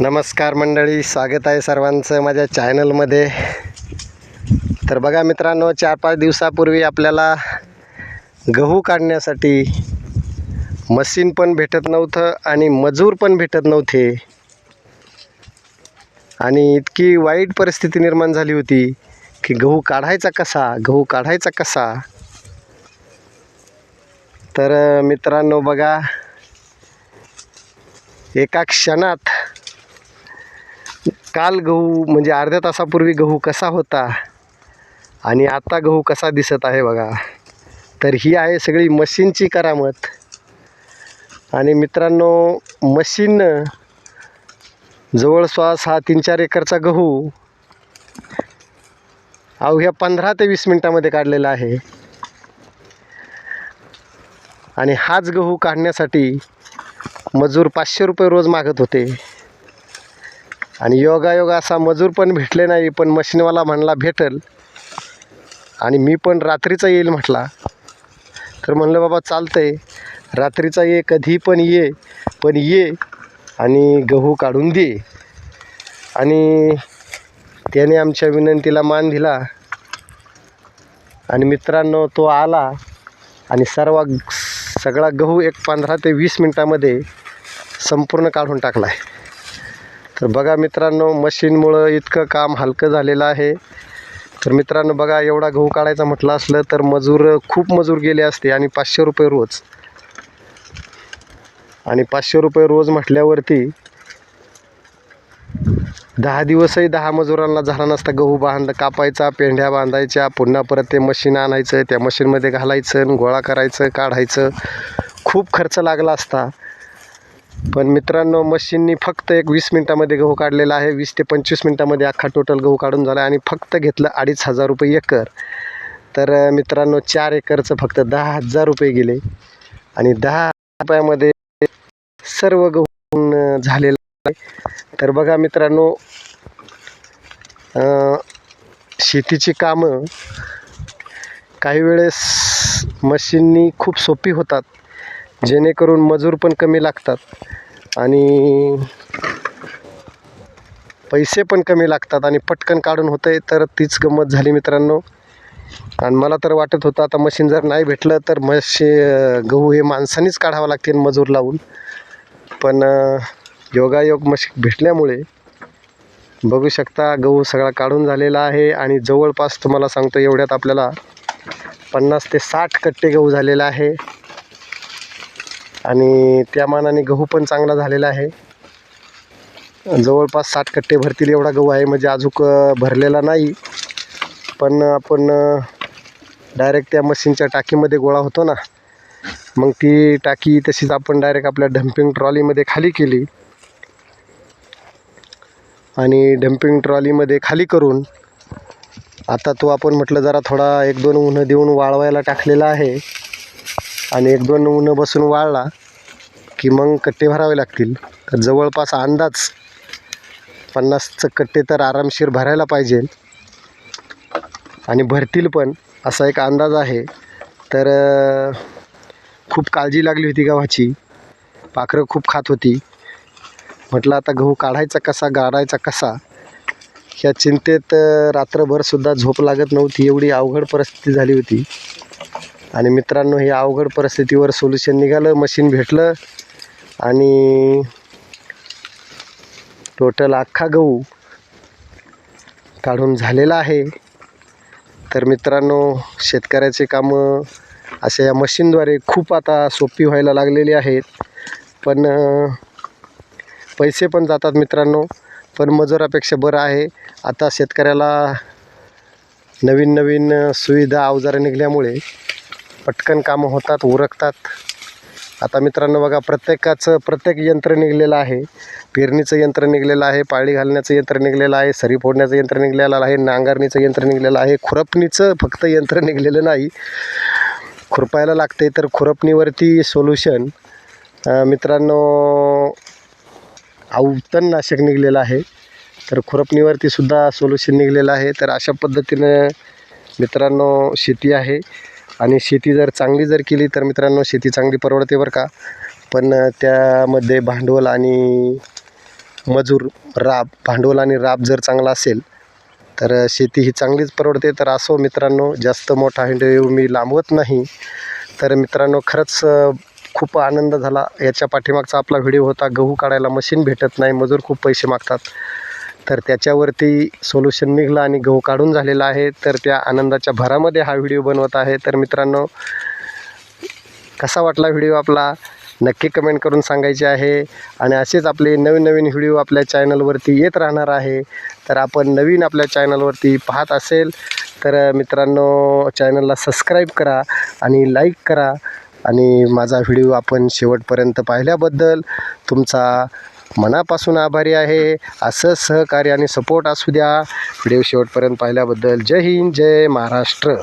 नमस्कार मंडळी स्वागत आहे सर्वांचं माझ्या चॅनलमध्ये. तर बघा मित्रांनो चार पाच दिवसापूर्वी आपल्याला गहू काढण्यासाठी मशीन पण भेटत नव्हतं आणि मजूर पण भेटत नव्हते. आणि इतकी वाईट परिस्थिती निर्माण झाली होती की गहू काढायचा कसा गहू काढायचा कसा? तर मित्रांनो बघा एका क्षणात काल गहू म्हणजे अर्ध्या तासापूर्वी गहू कसा होता? आणि आता गहू कसा दिसत आहे बघा. तर ही आहे सगळी मशीनची करामत. आणि मित्रांनो मशीननं जवळश्वास हा तीन चार एकरचा गहू अवघ्या पंधरा ते वीस मिनटामध्ये काढलेला आहे. आणि हाच गहू काढण्यासाठी मजूर पाचशे रुपये रोज मागत होते. आणि योगायोग असा मजूर पण भेटले नाही पण मशीनवाला म्हणला भेटल. आणि मी पण रात्रीचा येईल म्हटला. तर म्हणलं बाबा चालतं आहे रात्रीचा ये कधी पण ये पण ये आणि गहू काढून दे. आणि त्याने आमच्या विनंतीला मान दिला. आणि मित्रांनो तो आला आणि सर्व सगळा गहू एक पंधरा ते वीस मिनटामध्ये संपूर्ण काढून टाकला आहे तर बघा मित्रांनो मशीनमुळं इतकं काम हलकं झालेलं आहे. तर मित्रांनो बघा एवढा गहू काढायचा म्हटलं असलं तर मजूर खूप मजूर गेले असते आणि पाचशे रुपये रोज. आणि पाचशे रुपये रोज म्हटल्यावरती दहा दिवसही दहा मजुरांना झाला नसता गहू बांध कापायचा पेंढ्या बांधायच्या पुन्हा परत ते मशीन आणायचं त्या मशीनमध्ये घालायचं आणि गोळा करायचं काढायचं. खूप खर्च लागला असता. पण मित्रांनो मशीननी फक्त एक वीस मिनटामध्ये गहू काढलेला आहे. वीस ते पंचवीस मिनटामध्ये अख्खा टोटल गहू काढून झाला आणि फक्त घेतलं अडीच हजार रुपये एकर. तर मित्रांनो चार एकरचं फक्त दहा हजार रुपये गेले. आणि दहा रुपयामध्ये सर्व गहू झालेला झालेलं आहे. तर बघा मित्रांनो शेतीची कामं काही वेळेस मशीननी खूप सोपी होतात. जेणेकरून मजूर पण कमी लागतात आणि पैसे पण कमी लागतात आणि पटकन काढून होते आहे तर तीच गंमत झाली मित्रांनो. आणि मला तर वाटत होतं आता मशीन जर नाही भेटलं तर मशी गहू हे माणसानेच काढावं लागतील मजूर लावून. पण योगायोग मशीन भेटल्यामुळे बघू शकता गहू सगळा काढून झालेला आहे आणि जवळपास तुम्हाला सांगतो एवढ्यात आपल्याला पन्नास ते साठ कट्टे गहू झालेला आहे. आणि त्या मानाने गहू पण चांगला झालेला आहे. जवळपास साठ कट्टे भरतील एवढा गहू आहे म्हणजे अजूक भरलेला नाही. पण आपण डायरेक्ट त्या मशीनच्या टाकीमध्ये गोळा होतो ना. मग ती टाकी तशीच आपण डायरेक्ट आपल्या डम्पिंग ट्रॉलीमध्ये खाली केली. आणि डम्पिंग ट्रॉलीमध्ये खाली करून आता तो आपण म्हटलं जरा थोडा एक दोन उन्हं देऊन वाळवायला टाकलेला आहे. आणि एक दोन ऊन बसून वाळला की मग कट्टे भरावे लागतील. तर जवळपास अंदाज पन्नासचं कट्टे तर आरामशीर भरायला पाहिजे. आणि भरतील पण असा एक अंदाज आहे. तर खूप काळजी लागली होती गव्हाची. पाखरं खूप खात होती. म्हटलं आता गहू काढायचा कसा गाडायचा कसा? ह्या चिंतेत रात्रभरसुद्धा झोप लागत नव्हती. एवढी अवघड परिस्थिती झाली होती. आणि मित्रांनो हे अवघड परिस्थितीवर सोल्युशन निघालं मशीन भेटलं आणि टोटल अख्खा गहू काढून झालेला आहे. तर मित्रांनो शेतकऱ्याचे कामं अशा या मशीनद्वारे खूप आता सोपी व्हायला लागलेली आहेत. पण पैसे पण जातात मित्रांनो पण मजुरापेक्षा बरं आहे. आता शेतकऱ्याला नवीन नवीन सुविधा अवजारं निघाल्यामुळे पटकन कामं होतात उरकतात. आता मित्रांनो बघा प्रत्येकाचं प्रत्येक यंत्र निघलेलं आहे. पेरणीचं यंत्र निघलेलं आहे पाळी घालण्याचं यंत्र निघलेलं आहे सरी फोडण्याचं यंत्र निघलेलं आहे नांगरणीचं यंत्र निघलेलं आहे. खुरपणीचं फक्त यंत्र निघलेलं नाही. खुरपायला लागते तर खुरपणीवरती सोल्युशन मित्रांनो अवतणनाशक निघलेलं आहे. तर खुरपणीवरती सुद्धा सोल्युशन निघलेलं आहे. तर अशा पद्धतीनं मित्रांनो शेती आहे. आणि शेती जर चांगली जर केली तर मित्रांनो शेती चांगली परवडते बरं का. पण त्यामध्ये भांडवल आणि मजूर राब भांडवल आणि राब जर चांगला असेल तर शेती ही चांगलीच परवडते. तर असो मित्रांनो जास्त मोठा इंटरव्ह्यू मी लांबवत नाही. तर मित्रांनो खरंच खूप आनंद झाला. याच्या पाठीमागचा आपला व्हिडिओ होता गहू काढायला मशीन भेटत नाही मजूर खूप पैसे मागतात. तर त्याच्यावरती सोल्युशन निघलं आणि गहू काढून झालेला आहे. तर त्या आनंदाच्या भरामध्ये हा व्हिडिओ बनवत आहे. तर मित्रांनो कसा वाटला व्हिडिओ आपला? नक्की कमेंट करून सांगायचे आहे. आणि असेच आपले नवीन नवीन व्हिडिओ आपल्या चॅनलवरती येत राहणार आहे. तर आपण नवीन आपल्या चॅनलवरती पाहत असेल तर मित्रांनो चॅनलला सबस्क्राईब करा आणि लाईक करा. आणि माझा व्हिडिओ आपण शेवटपर्यंत पाहिल्याबद्दल तुमचा मनापासून आभारी आहे. असं सहकार्य आणि सपोर्ट असू द्या. व्हिडिओ शेवटपर्यंत पाहिल्याबद्दल जय हिंद जय महाराष्ट्र.